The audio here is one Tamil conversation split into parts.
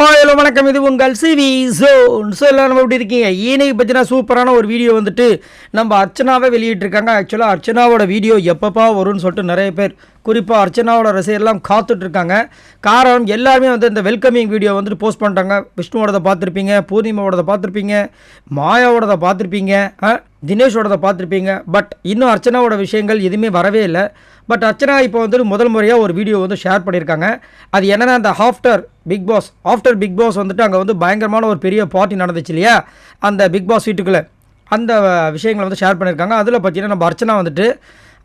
ஹாய் ஹலோ வணக்கம். இது உங்கள் சிவி ஜோன். ஸோ எல்லாம் நம்ம எப்படி இருக்கீங்க? இன்னைக்கு பார்த்தீங்கன்னா சூப்பரான ஒரு வீடியோ வந்துட்டு நம்ம அர்ச்சனாவே வெளியிட்டிருக்காங்க. ஆக்சுவலாக அர்ச்சனாவோட வீடியோ எப்பப்பா வரும்னு சொல்லிட்டு நிறைய பேர் குறிப்பாக அர்ச்சனாவோட ரசிகர்லாம் காத்துட்ருக்காங்க. காரணம் எல்லாருமே வந்து இந்த வெல்கமிங் வீடியோ வந்துட்டு போஸ்ட் பண்ணிட்டாங்க. விஷ்ணுவோடதை பார்த்துருப்பீங்க பூர்ணிமாவோடதை பார்த்துருப்பீங்க மாயாவோடதை பார்த்துருப்பீங்க தினேஷோடதை பார்த்துருப்பீங்க. பட் இன்னும் அர்ச்சனாவோட விஷயங்கள் எதுவுமே வரவே இல்லை. பட் அர்ச்சனா இப்போ வந்து முதல் முறையாக ஒரு வீடியோ வந்து ஷேர் பண்ணியிருக்காங்க. அது என்னென்னா அந்த after Bigg Boss after Bigg Boss வந்துட்டு அங்கே வந்து பயங்கரமான ஒரு பெரிய பார்ட்டி நடந்துச்சு இல்லையா? அந்த பிக் பாஸ் வீட்டுக்குள்ளே. அந்த விஷயங்களை வந்து ஷேர் பண்ணியிருக்காங்க. அதில் பார்த்தீங்கன்னா நம்ம அர்ச்சனா வந்துட்டு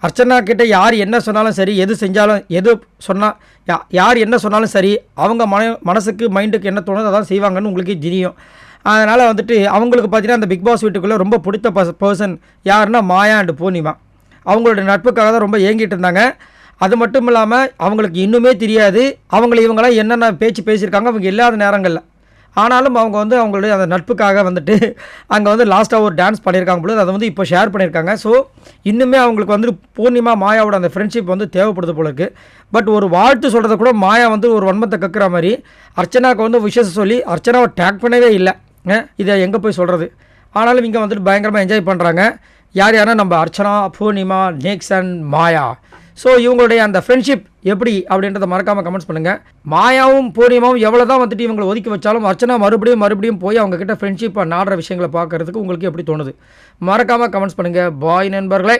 அர்ச்சனா கிட்ட யார் என்ன சொன்னாலும் சரி எது செஞ்சாலும் எது சொன்னால் யா யார் என்ன சொன்னாலும் சரி அவங்க மன மனசுக்கு மைண்டுக்கு என்ன தோணுது அதான் செய்வாங்கன்னு உங்களுக்கே தெரியும். அதனால் வந்துட்டு அவங்களுக்கு பார்த்தீங்கன்னா அந்த பிக் பாஸ் வீட்டுக்குள்ளே ரொம்ப பிடித்த பர்ச பர்சன் யாருன்னா மாயா அண்டு பூர்ணிமா. அவங்களுடைய நட்புக்காக தான் ரொம்ப ஏங்கிட்டு இருந்தாங்க. அது மட்டும் இல்லாமல் அவங்களுக்கு இன்னுமே தெரியாது. அவங்கள இவங்களாம் என்னென்ன பேச்சு பேசியிருக்காங்க அவங்க இல்லாத நேரங்களில். ஆனாலும் அவங்க வந்து அவங்களுடைய அந்த நட்புக்காக வந்துட்டு அங்கே வந்து லாஸ்ட்டாக ஒரு டான்ஸ் பண்ணியிருக்காங்க பொழுது அதை வந்து இப்போ ஷேர் பண்ணியிருக்காங்க. ஸோ இன்னுமே அவங்களுக்கு வந்து பூர்ணிமா மாயாவோட அந்த ஃப்ரெண்ட்ஷிப் வந்து தேவைப்படுது போல இருக்குது பட் ஒரு வாழ்த்து சொல்கிறத கூட மாயா வந்து ஒரு வன்மத்தை கக்குற மாதிரி அர்ச்சனாவுக்கு வந்து விஷயத்தை சொல்லி அர்ச்சனாவை டேக் பண்ணவே இல்லை. இதை எங்கே போய் சொல்கிறது ஆனாலும் இங்கே வந்துட்டு பயங்கரமாக என்ஜாய் பண்ணுறாங்க யார் யாரா நம்ம அர்ச்சனா பூர்ணிமா நேக்ஸன் மாயா. ஸோ இவங்களுடைய அந்த ஃப்ரெண்ட்ஷிப் எப்படி அப்படின்றத மறக்காமல் கமெண்ட்ஸ் பண்ணுங்கள் மாயாவும் பூர்ணிமாவும் எவ்வளோ தான் வந்துட்டு இவங்களை ஒதுக்கி வச்சாலும் அர்ச்சனா மறுபடியும் மறுபடியும் போய் அவங்கக்கிட்ட ஃப்ரெண்ட்ஷிப்பை நாடுற விஷயங்களை பார்க்குறதுக்கு உங்களுக்கு எப்படி தோணுது? மறக்காமல் கமெண்ட்ஸ் பண்ணுங்கள் பாய் நண்பர்களே.